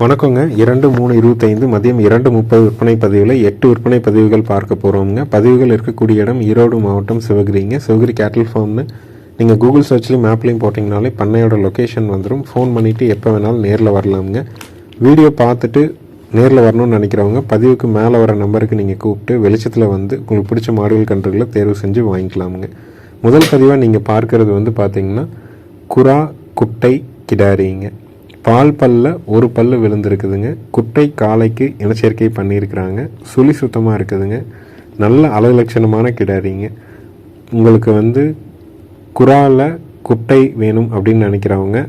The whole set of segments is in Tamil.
வணக்கங்க. இரண்டு மூணு இருபத்தைந்து மதியம் இரண்டு முப்பது விற்பனை பதிவில் எட்டு விற்பனை பதிவுகள் பார்க்க போகிறோம்ங்க பதிவுகள் இருக்கக்கூடிய இடம் ஈரோடு மாவட்டம் சிவகிரிங்க. சிவகிரி கேட்டில் ஃபார்ம்னு நீங்கள் கூகுள் சர்ச்லேயும் மேப்லேயும் போட்டிங்கனாலே பண்ணையோட லொக்கேஷன் வந்துடும் ஃபோன் பண்ணிவிட்டு எப்போ வேணாலும் நேரில் வரலாமுங்க. வீடியோ பார்த்துட்டு நேரில் வரணும்னு நினைக்கிறவங்க பதிவுக்கு மேலே வர நம்பருக்கு நீங்கள் கூப்பிட்டு வெளிச்சத்தில் வந்து உங்களுக்கு பிடிச்ச மாடுகள் கன்றுகளை தேர்வு செஞ்சு வாங்கிக்கலாமுங்க. முதல் பதிவாக நீங்கள் பார்க்கறது வந்து பார்த்தீங்கன்னா குரா குட்டை கிடாரிங்க. பால் பல்ல ஒரு பல்லு விழுந்திருக்குதுங்க. குட்டை காளைக்கு இனச்சேர்க்கை பண்ணியிருக்கிறாங்க. சுழி சுத்தமாக இருக்குதுங்க. நல்ல அழகுலட்சணமான கிடாரிங்க. உங்களுக்கு வந்து குறால குட்டை வேணும் அப்படின்னு நினைக்கிறவங்க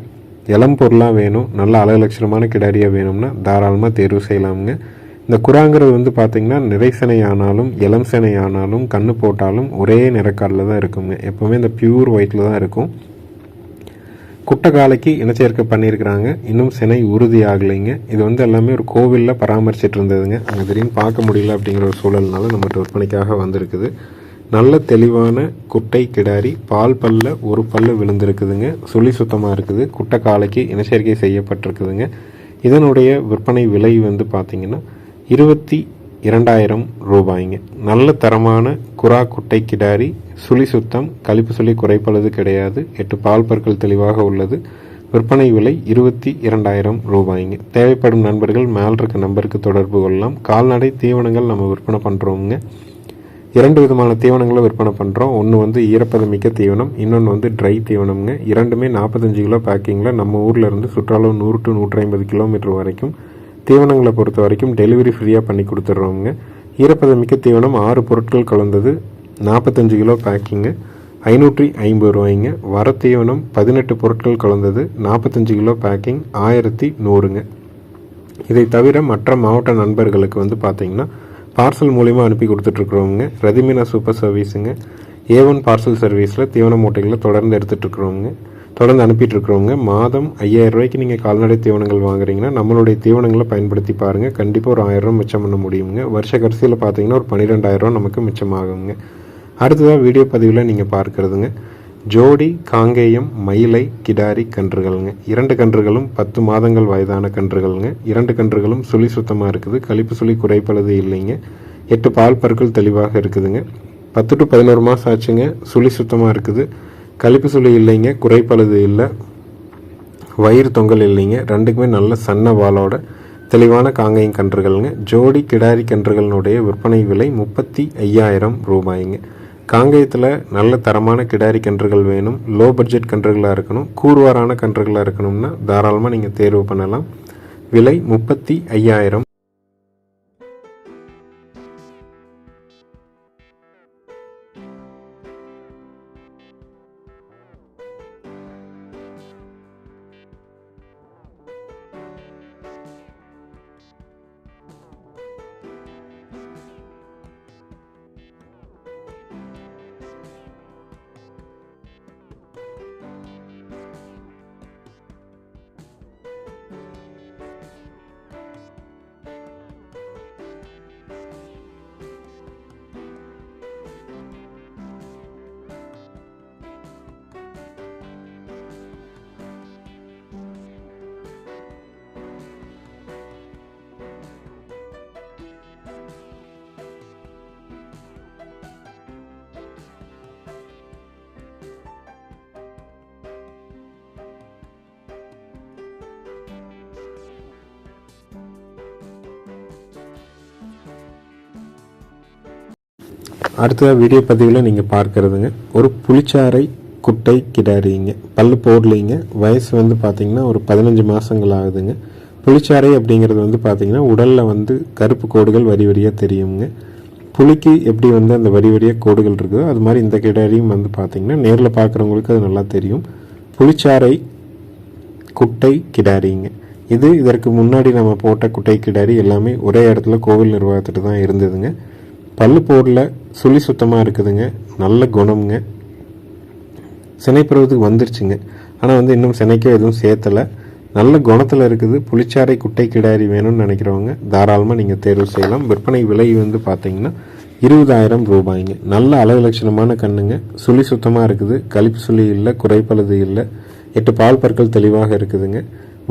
இளம் பொருளாக வேணும் நல்ல அழகுலட்சணமான கிடாரியாக வேணும்னா தாராளமாக தேர்வு செய்யலாமுங்க. இந்த குறாங்கிறது வந்து பார்த்திங்கன்னா நிறைசனை ஆனாலும் இளம் சினை ஆனாலும் கண்ணு போட்டாலும் ஒரே நிறக்காலில் தான் இருக்குங்க. எப்போவுமே இந்த பியூர் ஒயிட்டில் தான் இருக்கும். குட்டகாலைக்கு இனச்சேர்க்கை பண்ணியிருக்கிறாங்க. இன்னும் சினை உறுதி ஆகலைங்க இது வந்து எல்லாமே ஒரு கோவிலில் பராமரிச்சிட்டு இருந்ததுங்க அங்கே திடீர்னு பார்க்க முடியல அப்படிங்கிற ஒரு சூழல்னால நம்ம விற்பனைக்காக வந்திருக்குது. நல்ல தெளிவான குட்டை கிடாரி பால் பல்ல ஒரு பல்லு விழுந்திருக்குதுங்க. சுழி சுத்தமாக இருக்குது. குட்டை காலைக்கு இனச்சேர்க்கை செய்யப்பட்டிருக்குதுங்க. இதனுடைய விற்பனை விலை வந்து பார்த்திங்கன்னா இருபத்தி இரண்டாயிரம் ரூபாய்ங்க. நல்ல தரமான குரா குட்டை கிடாரி சுழி சுத்தம் கழிப்பு சுழி குறைப்பளது கிடையாது. எட்டு பால் பற்கள் தெளிவாக உள்ளது. விற்பனை விலை இருபத்தி இரண்டாயிரம் ரூபாய்ங்க. தேவைப்படும் நண்பர்கள் மேல் இருக்க நம்பருக்கு தொடர்பு கொள்ளலாம். கால்நடை தீவனங்கள் நம்ம விற்பனை பண்ணுறோங்க இரண்டு விதமான தீவனங்களை விற்பனை பண்ணுறோம் ஒன்று வந்து ஈரப்பதமிக்க தீவனம் இன்னொன்று வந்து ட்ரை தீவனம்ங்க. இரண்டுமே நாற்பத்தஞ்சு கிலோ பேக்கிங்கில் நம்ம ஊரில் இருந்து சுற்றளவு நூறு டு நூற்றி ஐம்பது கிலோமீட்டர் வரைக்கும் தீவனங்களை பொறுத்த வரைக்கும் டெலிவரி ஃப்ரீயாக பண்ணி கொடுத்துட்றோங்க ஈரப்பதமிக்க தீவனம் ஆறு பொருட்கள் கலந்தது நாற்பத்தஞ்சு கிலோ பேக்கிங்கு ஐநூற்றி ஐம்பது ரூபாய்ங்க. வர தீவனம் பதினெட்டு பொருட்கள் கலந்தது நாற்பத்தஞ்சு கிலோ பேக்கிங் ஆயிரத்தி நூறுங்க. இதை தவிர மற்ற மாவட்ட நண்பர்களுக்கு வந்து பார்த்தீங்கன்னா பார்சல் மூலிமா அனுப்பி கொடுத்துட்ருக்குறோங்க ரதிமினா சூப்பர் சர்வீஸுங்க ஏ ஒன் பார்சல் சர்வீஸில் தீவன மூட்டைகளை தொடர்ந்து எடுத்துகிட்ருக்குறோங்க தொடர்ந்து அனுப்பிட்டு இருக்கிறவங்க மாதம் ஐயாயிரம் ரூபாய்க்கு நீங்கள் கால்நடை தீவனங்கள் வாங்குறீங்கன்னா நம்மளுடைய தீவனங்களை பயன்படுத்தி பாருங்கள் கண்டிப்பாக ஒரு ஆயிரம் மிச்சம் பண்ண முடியுங்க. வருஷ கடைசியில் பார்த்தீங்கன்னா ஒரு பன்னிரெண்டாயிரம் நமக்கு மிச்சமாகுங்க. அடுத்ததாக வீடியோ பதிவில் நீங்கள் பார்க்குறதுங்க. ஜோடி காங்கேயம் மயிலை கிடாரி கன்றுகள்ங்க. இரண்டு கன்றுகளும் பத்து மாதங்கள் வயதான கன்றுகள்ங்க. இரண்டு கன்றுகளும் சுழி சுத்தமாக இருக்குது. கழிப்பு சுழி குறைப்பளது இல்லைங்க. எட்டு பால் பற்கள் தெளிவாக இருக்குதுங்க. பத்து டு பதினோரு மாதம் ஆச்சுங்க. சுழி சுத்தமாக இருக்குது. கழிப்பு சுழி இல்லைங்க குறைப்பழுது இல்லை வயிறு தொங்கல் இல்லைங்க. ரெண்டுக்குமே நல்ல சன்ன வாளோட தெளிவான காங்கையும் கன்றுகள்ங்க. ஜோடி கிடாரி கன்றுகளினுடைய விற்பனை விலை முப்பத்தி ஐயாயிரம் ரூபாய்ங்க. காங்கேயத்தில் நல்ல தரமான கிடாரி கன்றுகள் வேணும். லோ பட்ஜெட் கன்றுகளாக இருக்கணும். கூர்வாரான கன்றுகளாக இருக்கணும்னா தாராளமாக நீங்கள் தேர்வு பண்ணலாம். விலை முப்பத்தி ஐயாயிரம் அடுத்ததாக வீடியோ பதிவில் நீங்கள் பார்க்குறதுங்க. ஒரு புளிச்சாறை குட்டை கிடாரிங்க. பல்லு போடலைங்க. வயசு வந்து பார்த்திங்கன்னா ஒரு பதினஞ்சு மாதங்கள் ஆகுதுங்க. புளிச்சாறை அப்படிங்கிறது வந்து பார்த்திங்கன்னா உடலில் வந்து கருப்பு கோடுகள் வரி வரியாக தெரியுங்க. புளிக்கு எப்படி வந்து அந்த வரி வரியாக கோடுகள் இருக்குதோ அது மாதிரி இந்த கிடாரியும் வந்து பார்த்திங்கன்னா நேரில் பார்க்குறவங்களுக்கு அது நல்லா தெரியும். புளிச்சாறை குட்டை கிடாரிங்க. இது இதற்கு முன்னாடி நம்ம போட்ட குட்டை கிடாரி எல்லாமே ஒரே இடத்துல கோவில் நிர்வாகத்துட்டு தான் இருந்ததுங்க. பல்லு போரில் சுழி சுத்தமாக இருக்குதுங்க. நல்ல குணம்ங்க. சினைப்பருவத்துக்கு வந்துருச்சுங்க. ஆனால் வந்து இன்னும் சினைக்கோ எதுவும் சேர்த்தலை. நல்ல குணத்தில் இருக்குது. புளிச்சாறை குட்டை கிடாரி வேணும்னு நினைக்கிறவங்க தாராளமாக நீங்கள் தேர்வு செய்யலாம். விற்பனை விலை வந்து பார்த்தீங்கன்னா இருபதாயிரம் ரூபாய்ங்க. நல்ல அளவு லட்சணமான கண்ணுங்க. சுழி சுத்தமாக இருக்குது. கழிப்பு சுழி இல்லை குறைப்பழுது இல்லை. எட்டு பால் பற்கள் தெளிவாக இருக்குதுங்க.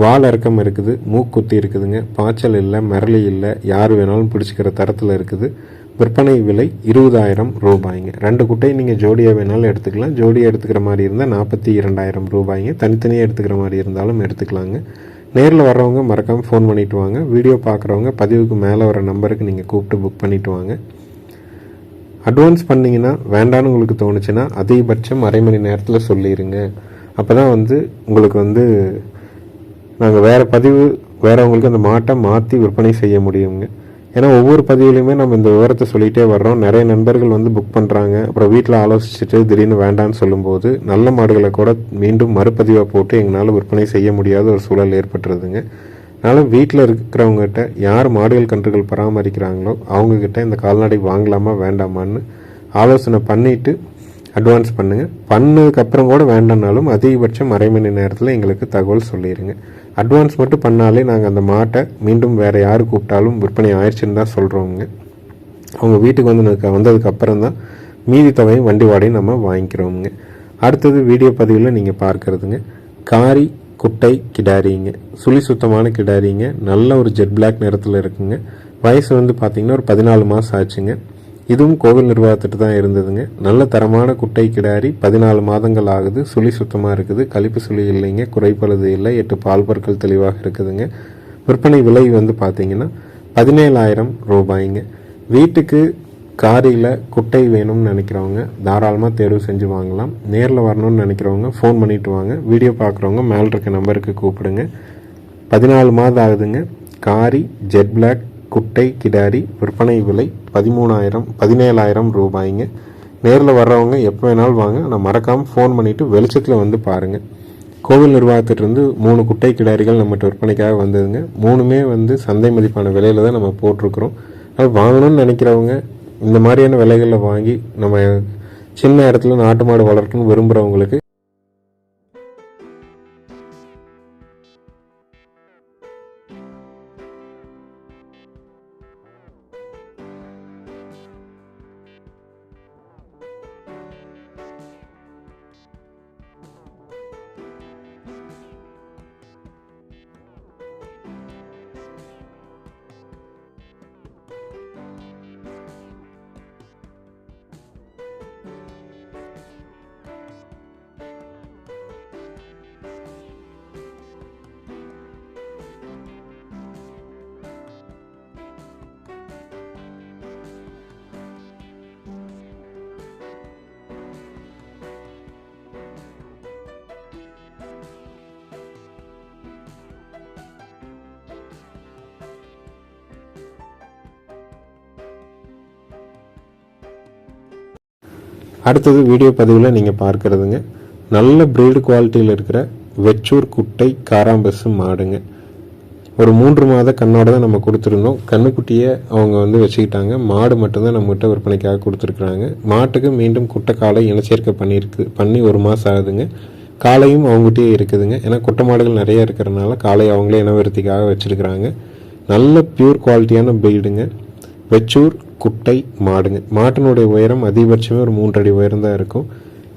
வால் இறக்கம் இருக்குது. மூக்குத்தி இருக்குதுங்க. பாய்ச்சல் இல்லை மிரளி இல்லை. யார் வேணாலும் பிடிச்சிக்கிற தரத்தில் இருக்குது. விற்பனை விலை இருபதாயிரம் ரூபாய்ங்க. ரெண்டு குட்டை நீங்கள் ஜோடியாக வேணாலும் எடுத்துக்கலாம். ஜோடியாக எடுத்துக்கிற மாதிரி இருந்தால் நாற்பத்தி இரண்டாயிரம் ரூபாய்ங்க. தனித்தனியாக எடுத்துக்கிற மாதிரி இருந்தாலும் எடுத்துக்கலாங்க. நேரில் வர்றவங்க மறக்காமல் ஃபோன் பண்ணிவிட்டு வாங்க. வீடியோ பார்க்குறவங்க பதிவுக்கு மேலே வர நம்பருக்கு நீங்கள் கூப்பிட்டு புக் பண்ணிவிட்டு வாங்க. அட்வான்ஸ் பண்ணிங்கன்னா வேண்டான்னு உங்களுக்கு தோணுச்சுன்னா அதிகபட்சம் அரை மணி நேரத்தில் சொல்லிடுங்க அப்போ தான் வந்து உங்களுக்கு வந்து நாங்கள் வேறு பதிவு வேறவங்களுக்கு அந்த மாட்டை மாற்றி விற்பனை செய்ய முடியுங்க. ஏன்னா ஒவ்வொரு பதிவுலையுமே நம்ம இந்த விவரத்தை சொல்லிகிட்டே வர்றோம். நிறைய நண்பர்கள் வந்து புக் பண்ணுறாங்க அப்புறம் வீட்டில் ஆலோசிச்சுட்டு திடீர்னு வேண்டான்னு சொல்லும்போது நல்ல மாடுகளை கூட மீண்டும் மறுபதிவாக போட்டு எங்களால் விற்பனை செய்ய முடியாத ஒரு சூழல் ஏற்பட்டுருதுங்க. அதனால் வீட்டில் இருக்கிறவங்ககிட்ட யார் மாடுகள் கன்றுகள் பராமரிக்கிறாங்களோ அவங்கக்கிட்ட இந்த கால்நடை வாங்கலாமா வேண்டாமான்னு ஆலோசனை பண்ணிவிட்டு அட்வான்ஸ் பண்ணுங்கள் பண்ணதுக்கப்புறம் கூட வேண்டாம்னாலும் அதிகபட்சம் அரை மணி நேரத்தில் எங்களுக்கு தகவல் சொல்லிடுங்க அட்வான்ஸ் மட்டும் பண்ணாலே நாங்கள் அந்த மாட்டை மீண்டும் வேறு யார் கூப்பிட்டாலும் விற்பனை ஆயிடுச்சுன்னு தான் சொல்கிறோங்க அவங்க வீட்டுக்கு வந்து வந்ததுக்கு அப்புறம் தான் மீதி தொகையும் வண்டி வாடகையும் நம்ம வாங்கிக்கிறோமுங்க. அடுத்தது வீடியோ பதிவில் நீங்கள் பார்க்குறதுங்க. காரி குட்டை கிடாரிங்க. சுழி சுத்தமான கிடாரிங்க. நல்ல ஒரு ஜெட் பிளாக் நிறத்தில் இருக்குங்க. வயசு வந்து பார்த்திங்கன்னா ஒரு பதினாலு மாதம் ஆச்சுங்க. இதுவும் கோவில் நிர்வாகத்திட்டு தான் இருந்ததுங்க. நல்ல தரமான குட்டை கிடாரி பதினாலு மாதங்கள் ஆகுது. சுழி சுத்தமாக இருக்குது. கழிப்பு சுழி இல்லைங்க. குறைப்பழுது இல்லை. எட்டு பால் பொருட்கள் தெளிவாக இருக்குதுங்க. விற்பனை விலை வந்து பார்த்தீங்கன்னா பதினேழாயிரம் ரூபாய்ங்க. வீட்டுக்கு காரியில் குட்டை வேணும்னு நினைக்கிறவங்க தாராளமாக தேர்வு செஞ்சு வாங்கலாம். நேரில் வரணும்னு நினைக்கிறவங்க ஃபோன் பண்ணிட்டு வாங்க. வீடியோ பார்க்குறவங்க மேலே இருக்க நம்பருக்கு கூப்பிடுங்க. பதினாலு மாதம் ஆகுதுங்க. காரி ஜெட் பிளாக் குட்டை கிடாரி விற்பனை விலை பதிமூணாயிரம் பதினேழாயிரம் ரூபாய்ங்க. நேரில் வர்றவங்க எப்போ வேணாலும் வாங்க. ஆனால் மறக்காமல் ஃபோன் பண்ணிவிட்டு வெளிச்சத்தில் வந்து பாருங்கள் கோவில் நிர்வாகத்திலிருந்து மூணு குட்டை கிடாரிகள் நம்மகிட்ட விற்பனைக்காக வந்ததுங்க. மூணுமே வந்து சந்தை மதிப்பான விலையில் தான் நம்ம போட்டிருக்கிறோம். அது வாங்கணும்னு நினைக்கிறவங்க இந்த மாதிரியான விலைகளில் வாங்கி நம்ம சின்ன இடத்துல நாட்டு மாடு வளர்க்கணும்னு விரும்புகிறவங்களுக்கு அடுத்தது வீடியோ பதிவில் நீங்கள் பார்க்குறதுங்க. நல்ல பிரீடு குவாலிட்டியில் இருக்கிற வெச்சூர் குட்டை காராம்பசு மாடுங்க. ஒரு மூன்று மாத கண்ணோட தான் நம்ம கொடுத்துருந்தோம். கண்ணுக்குட்டியை அவங்க வந்து வச்சுக்கிட்டாங்க. மாடு மட்டும்தான் நம்மகிட்ட விற்பனைக்காக கொடுத்துருக்குறாங்க. மாட்டுக்கு மீண்டும் குட்டை காலை இனச்சேர்க்கை பண்ணியிருக்கு. பண்ணி ஒரு மாதம் ஆகுதுங்க. காலையும் அவங்ககிட்டயே இருக்குதுங்க. ஏன்னா குட்டை மாடுகள் நிறைய இருக்கிறனால காலை அவங்களே இனவருத்திக்காக வச்சுருக்குறாங்க. நல்ல பியூர் குவாலிட்டியான பிரீடுங்க வெச்சூர் குட்டை மாடுங்க. மாட்டினுடைய உயரம் அதிகபட்சமே ஒரு மூன்றடி உயரம் தான் இருக்கும்.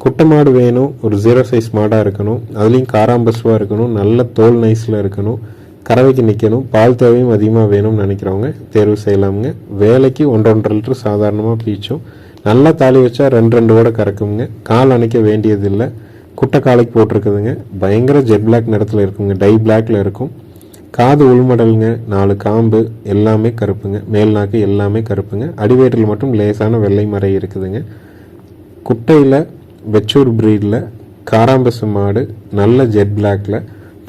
குட்டை மாடு வேணும் ஒரு ஜீரோ சைஸ் மாடாக இருக்கணும். அதுலேயும் காராம்பசுவாக இருக்கணும் நல்ல தோல் நைஸில் இருக்கணும். கறவைக்கு நிற்கணும் பால் தேவையும் அதிகமாக வேணும்னு நினைக்கிறவங்க தேர்வு செய்யலாமுங்க. வேலைக்கு ஒன்றரை ஒன்றரை லிட்டர் சாதாரணமாக பீச்சும் நல்லா தாலி வச்சா ரெண்டு ரெண்டு கூட கறக்குங்க கால் அணைக்க வேண்டியதில்லை. குட்டை காலைக்கு போட்டிருக்குதுங்க. பயங்கர ஜெட் பிளாக் நிறத்தில் இருக்குங்க. டை பிளாக்ல இருக்கும். காது உள்மடலுங்க நாலு காம்பு எல்லாமே கருப்புங்க. மேல் நாக்கு எல்லாமே கருப்புங்க. அடிவயிற்றில் மட்டும் லேசான வெள்ளை மறை இருக்குதுங்க. குட்டையில் வெச்சூர் ப்ரீடில் காராம்பசு மாடு நல்ல ஜெட் பிளாக்ல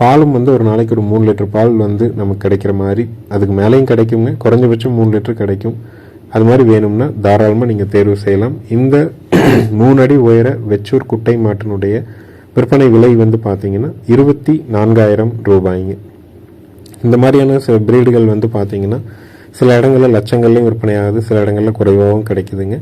பாலும் வந்து ஒரு நாளைக்கு ஒரு மூணு லிட்டர் பால் வந்து நமக்கு கிடைக்கிற மாதிரி அதுக்கு மேலேயும் கிடைக்குங்க. குறைஞ்சபட்சம் மூணு லிட்டர் கிடைக்கும். அது மாதிரி வேணும்னா தாராளமாக நீங்கள் தேர்வு செய்யலாம். இந்த மூணு அடி உயர வெச்சூர் குட்டை மாட்டினுடைய விற்பனை விலை வந்து பார்த்தீங்கன்னா இருபத்தி நான்காயிரம் ரூபாய்ங்க. இந்த மாதிரியான சில பிரீடுகள் வந்து பார்த்தீங்கன்னா சில இடங்களில் லட்சங்கள்லையும் விற்பனை ஆகுது சில இடங்களில் குறைவாகவும் கிடைக்குதுங்க.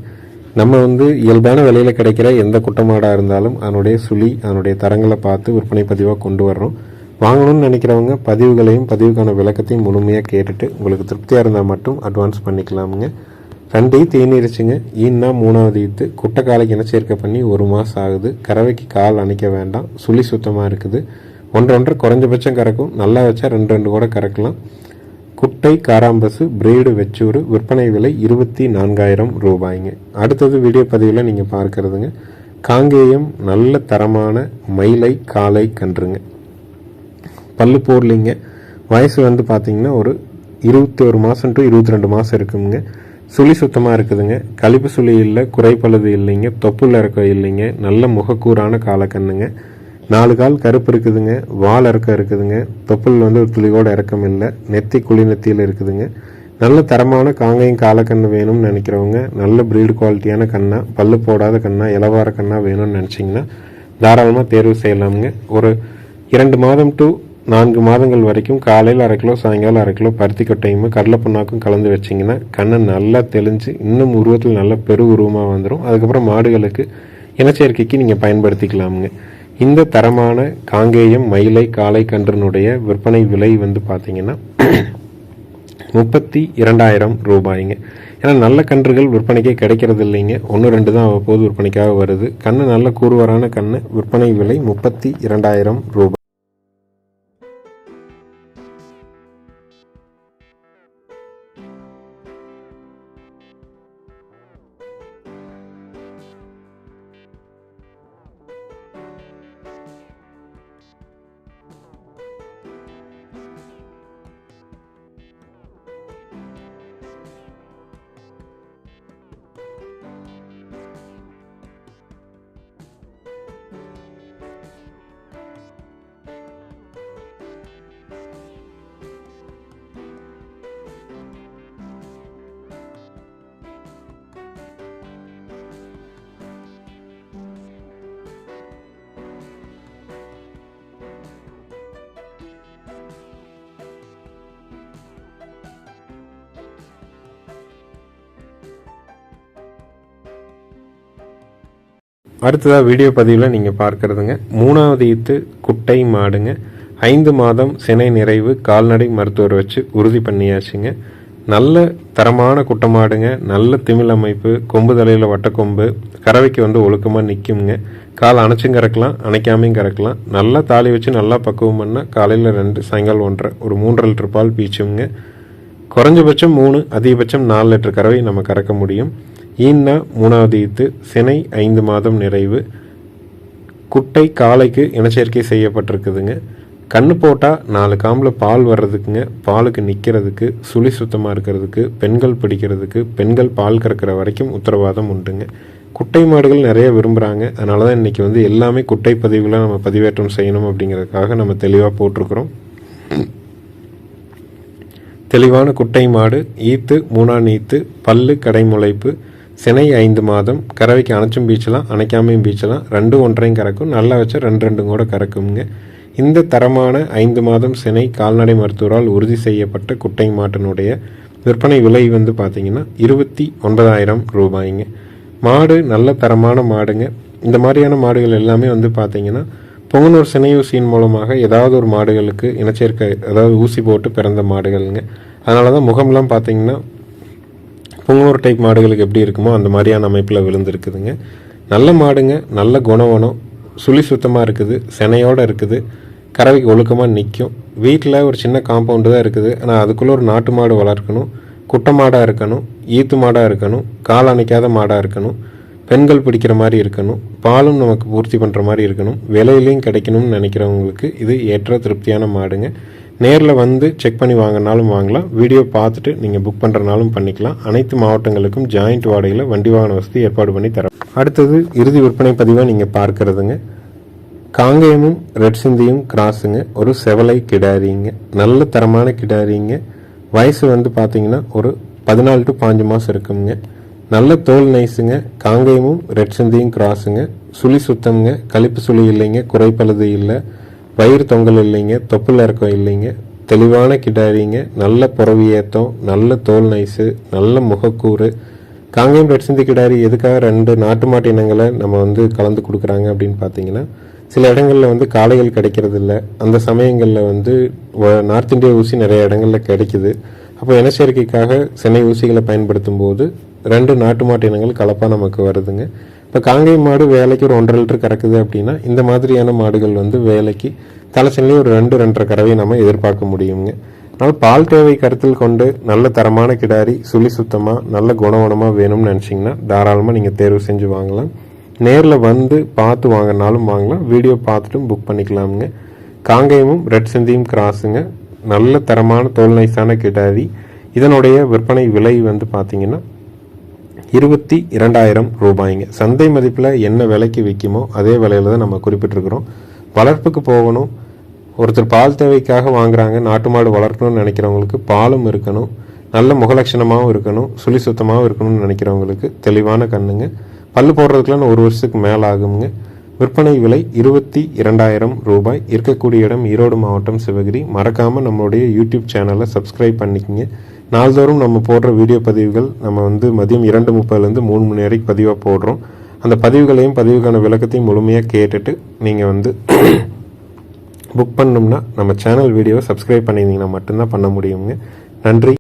நம்ம வந்து இயல்பான விலையில் கிடைக்கிற எந்த குட்டமாடாக இருந்தாலும் அதனுடைய சுழி அதனுடைய தரங்களை பார்த்து விற்பனை பதிவாக கொண்டு வர்றோம். வாங்கணும்னு நினைக்கிறவங்க பதிவுகளையும் பதிவுக்கான விளக்கத்தையும் முழுமையாக கேட்டுட்டு உங்களுக்கு திருப்தியாக இருந்தால் மட்டும் அட்வான்ஸ் பண்ணிக்கலாமுங்க. ரெண்டையும் தேநீரிச்சுங்க. ஈன்னா மூணாவது ஈத்து குட்டை காலைக்கு இனச்சேர்க்கை பண்ணி ஒரு மாதம் ஆகுது. கறவைக்கு கால் அணைக்க வேண்டாம். சுழி சுத்தமாக இருக்குது. ஒன்று ஒன்று குறைஞ்சபட்சம் கறக்கும் நல்லா வச்சா ரெண்டு ரெண்டு கூட கறக்கலாம். குட்டை காராம்பசு பிரேடு வெச்சூறு விற்பனை விலை இருபத்தி நான்காயிரம் ரூபாய்ங்க. அடுத்தது வீடியோ பதிவில் நீங்கள் பார்க்கறதுங்க. காங்கேயம் நல்ல தரமான மயிலை காலை கன்றுங்க. பல்லு போர்லிங்க வயசு வந்து பார்த்தீங்கன்னா ஒரு இருபத்தி ஒரு மாதம் டு இருபத்தி ரெண்டு மாதம் இருக்குங்க. சுழி சுத்தமாக இருக்குதுங்க. கழிப்பு சுழி இல்லை குறைப்பழுது இல்லைங்க. தொப்புல இருக்க இல்லைங்க. நல்ல முகக்கூறான காலக்கண்ணுங்க நாலு கால் கருப்பு இருக்குதுங்க வால் இறக்கம் இருக்குதுங்க தொப்புள் வந்து ஒரு துளியோட இறக்கம் இல்லை நெத்தி குழி நெத்தியில் இருக்குதுங்க. நல்ல தரமான காங்கையும் காலக்கண்ணு வேணும்னு நினைக்கிறவங்க நல்ல ப்ரீடு குவாலிட்டியான கண்ணா பல்லு போடாத கண்ணா இலவார கண்ணா வேணும்னு நினச்சிங்கன்னா தாராளமாக தேர்வு செய்யலாமுங்க. ஒரு இரண்டு மாதம் டு நான்கு மாதங்கள் வரைக்கும் காலையில் அரை கிலோ சாயங்காலம் அரை கிலோ பருத்தி கொட்டையும் கடலை புண்ணாக்கும் கலந்து வச்சிங்கன்னா கண்ணை நல்லா தெளிஞ்சு இன்னும் உருவத்தில் நல்ல பெரு உருவமாக வந்துடும் அதுக்கப்புறம் மாடுகளுக்கு இனச்சேர்க்கைக்கு நீங்கள் பயன்படுத்திக்கலாமுங்க. இந்த தரமான காங்கேயம் மயிலை காளை கன்றினுடைய விற்பனை விலை வந்து பார்த்தீங்கன்னா முப்பத்தி இரண்டாயிரம் ரூபாய்ங்க. ஏன்னா நல்ல கன்றுகள் விற்பனைக்கே கிடைக்கிறது இல்லைங்க. ஒன்று ரெண்டு தான் அவ்வப்போது விற்பனைக்காக வருது. கண்ணு நல்ல கூறுவரான கண்ணு விற்பனை விலை முப்பத்தி இரண்டாயிரம் ரூபாய். அடுத்ததாக வீடியோ பதிவில் நீங்கள் பார்க்குறதுங்க. மூணாவது ஈத்து குட்டை மாடுங்க. ஐந்து மாதம் சினை நிறைவு கால்நடை மருத்துவர் வச்சு உறுதி பண்ணியாச்சுங்க. நல்ல தரமான குட்டை மாடுங்க. நல்ல திமிழ் அமைப்பு கொம்பு தலையில் வட்டக்கொம்பு கறவைக்கு வந்து ஒழுக்கமாக நிற்குங்க கால் அணைச்சும் கறக்கலாம் அணைக்காமையும் கறக்கலாம். நல்லா தாலி வச்சு நல்லா பக்குவம் பண்ணால் காலையில் ரெண்டு சாயங்காலம் ஒன்றரை ஒரு மூன்றரை லிட்டர் பால் பீச்சுங்க. குறைஞ்சபட்சம் மூணு அதிகபட்சம் நாலு லிட்டர் கறவை நம்ம கறக்க முடியும். ஈன்னா மூணாவது ஈத்து சினை ஐந்து மாதம் நிறைவு. குட்டை காளைக்கு இனச்சேர்க்கை செய்யப்பட்டிருக்குதுங்க. கண்ணு போட்டால் நாலு காம்பில் பால் வர்றதுக்குங்க. பாலுக்கு நிற்கிறதுக்கு சுழி சுத்தமாக இருக்கிறதுக்கு பெண்கள் பிடிக்கிறதுக்கு பெண்கள் பால் கறக்கிற வரைக்கும் உத்தரவாதம் உண்டுங்க. குட்டை மாடுகள் நிறைய விரும்புகிறாங்க அதனால தான் இன்றைக்கி வந்து எல்லாமே குட்டை பதிவுகளை நம்ம பதிவேற்றம் செய்யணும் அப்படிங்கிறதுக்காக நம்ம தெளிவாக போட்டிருக்கிறோம். தெளிவான குட்டை மாடு ஈத்து மூணாம் ஈத்து பல்லு கடைமுளைப்பு சினை ஐந்து மாதம் கறவைக்கு அணைச்சும் பீச்சலாம் அணைக்காமையும் பீச்சலாம் ரெண்டும் ஒன்றையும் கறக்கும். நல்லா வச்சா ரெண்டு ரெண்டும் கூட கறக்குங்க இந்த தரமான ஐந்து மாதம் சினை கால்நடை மருத்துவரால் உறுதி செய்யப்பட்ட குட்டை மாட்டினுடைய விற்பனை விலை வந்து பார்த்தீங்கன்னா இருபத்தி ஒன்பதாயிரம் ரூபாய்ங்க. மாடு நல்ல தரமான மாடுங்க. இந்த மாதிரியான மாடுகள் எல்லாமே வந்து பார்த்தீங்கன்னா பொங்கனூர் சினை ஊசியின் மூலமாக ஏதாவது ஒரு மாடுகளுக்கு இனச்சேர்க்கை அதாவது ஊசி போட்டு பிறந்த மாடுகள்ங்க. அதனால தான் முகம்லாம் பார்த்தீங்கன்னா புங்கனூர் டைப் மாடுகளுக்கு எப்படி இருக்குமோ அந்த மாதிரியான அமைப்பில் விழுந்துருக்குதுங்க. நல்ல மாடுங்க நல்ல குணவனம் சுழி சுத்தமாக இருக்குது செனையோடு இருக்குது கறவைக்கு ஒழுக்கமாக நிற்கும் வீட்டில் ஒரு சின்ன காம்பவுண்டு தான் இருக்குது. ஆனால் அதுக்குள்ளே ஒரு நாட்டு மாடு வளர்க்கணும் குட்டை மாடாக இருக்கணும் ஈத்து மாடாக இருக்கணும் கால் அணைக்காத மாடாக இருக்கணும் பெண்கள் பிடிக்கிற மாதிரி இருக்கணும் பாலும் நமக்கு பூர்த்தி பண்ணுற மாதிரி இருக்கணும் விலையிலையும் கிடைக்கணும்னு நினைக்கிறவங்களுக்கு இது ஏற்ற திருப்தியான மாடுங்க. நேரில் வந்து செக் பண்ணி வாங்கினாலும் வாங்கலாம். வீடியோ பார்த்துட்டு நீங்கள் புக் பண்ணுறனாலும் பண்ணிக்கலாம். அனைத்து மாவட்டங்களுக்கும் ஜாயிண்ட் வாடகையில் வண்டி வாகன வசதி ஏற்பாடு பண்ணி தரோம். அடுத்தது இறுதி விற்பனை பதிவாக நீங்கள் பார்க்கறதுங்க. காங்கேயமும் ரெட் சிந்தியும் கிராஸுங்க ஒரு செவலை கிடாரிங்க. நல்ல தரமான கிடாரிங்க. வயசு வந்து பார்த்தீங்கன்னா ஒரு பதினாலு டு பாஞ்சு மாதம் இருக்குங்க. நல்ல தோல் நைஸுங்க காங்கேயமும் ரெட் சிந்தியும் கிராஸுங்க சுழி சுத்தம்ங்க. கழிப்பு சுழி இல்லைங்க. குறைப்பழுது இல்லை. வயிறு தொங்கல் இல்லைங்க தொப்புள் இறக்கம் இல்லைங்க தெளிவான கிடாரிங்க நல்ல புறவி ஏத்தம் நல்ல தோல் நைஸு நல்ல முகக்கூறு. காங்கேயம் ரெட் சிந்தி கிடாரி எதுக்காக ரெண்டு நாட்டு மாட்டு இனங்களை நம்ம வந்து கலந்து கொடுக்குறாங்க அப்படின்னு பார்த்தீங்கன்னா சில இடங்களில் வந்து காளைகள் கிடைக்கிறது இல்லை அந்த சமயங்களில் வந்து நார்த் இந்தியா ஊசி நிறைய இடங்களில் கிடைக்குது. அப்போ இனச்சேர்க்கைக்காக சென்னை ஊசிகளை பயன்படுத்தும் போது ரெண்டு நாட்டு மாட்டு இனங்கள் கலப்பாக நமக்கு வருதுங்க. இப்போ காங்கை மாடு வேலைக்கு ஒரு ஒன்றரை லிட்டர் கறக்குது அப்படின்னா இந்த மாதிரியான மாடுகள் வந்து வேலைக்கு தலைச்சன்லேயும் ஒரு ரெண்டு ரெண்டரை கறவையை நம்ம எதிர்பார்க்க முடியுங்க. அதனால் பால் தேவை கருத்தில் கொண்டு நல்ல தரமான கிடாரி சுழி சுத்தமாக நல்ல குணவனமாக வேணும்னு நினச்சிங்கன்னா தாராளமாக நீங்கள் தேர்வு செஞ்சு வாங்கலாம். நேரில் வந்து பார்த்து வாங்கினாலும் வாங்கலாம். வீடியோ பார்த்துட்டும் புக் பண்ணிக்கலாமுங்க. காங்கேயமும் ரெட் சிந்தியும் கிராஸுங்க நல்ல தரமான தோல் நைஸான கிடாரி. இதனுடைய விற்பனை விலை வந்து பார்த்தீங்கன்னா இருபத்தி இரண்டாயிரம் ரூபாய்ங்க. சந்தை மதிப்பில் என்ன விலைக்கு விற்குமோ அதே விலையில தான் நம்ம குறிப்பிட்டிருக்கிறோம். வளர்ப்புக்கு போகணும். ஒருத்தர் பால் தேவைக்காக வாங்குறாங்க நாட்டு மாடு வளர்க்கணும்னு நினைக்கிறவங்களுக்கு பாலும் இருக்கணும். நல்ல முகலட்சணமாகவும் இருக்கணும். சுழி சுத்தமாகவும் இருக்கணும்னு நினைக்கிறவங்களுக்கு தெளிவான கண்ணுங்க. பல்லு போடுறதுக்குலாம் ஒரு வருஷத்துக்கு மேலே ஆகுங்க விற்பனை விலை இருபத்தி இரண்டாயிரம் ரூபாய். இருக்கக்கூடிய இடம் ஈரோடு மாவட்டம் சிவகிரி. மறக்காமல் நம்மளுடைய யூடியூப் சேனலை சப்ஸ்கிரைப் பண்ணிக்கங்க. நாள்தோறும் நம்ம போடுற வீடியோ பதிவுகள் நம்ம வந்து மதியம் இரண்டு முப்பதுலேருந்து மூணு மணி வரைக்கும் பதிவாக போடுறோம். அந்த பதிவுகளையும் பதிவுக்கான விளக்கத்தையும் முழுமையாக கேட்டுட்டு நீங்கள் வந்து புக் பண்ணோம்னா நம்ம சேனல் வீடியோவை சப்ஸ்கிரைப் பண்ணியிருந்தீங்கன்னா மட்டும்தான் பண்ண முடியுங்க நன்றி.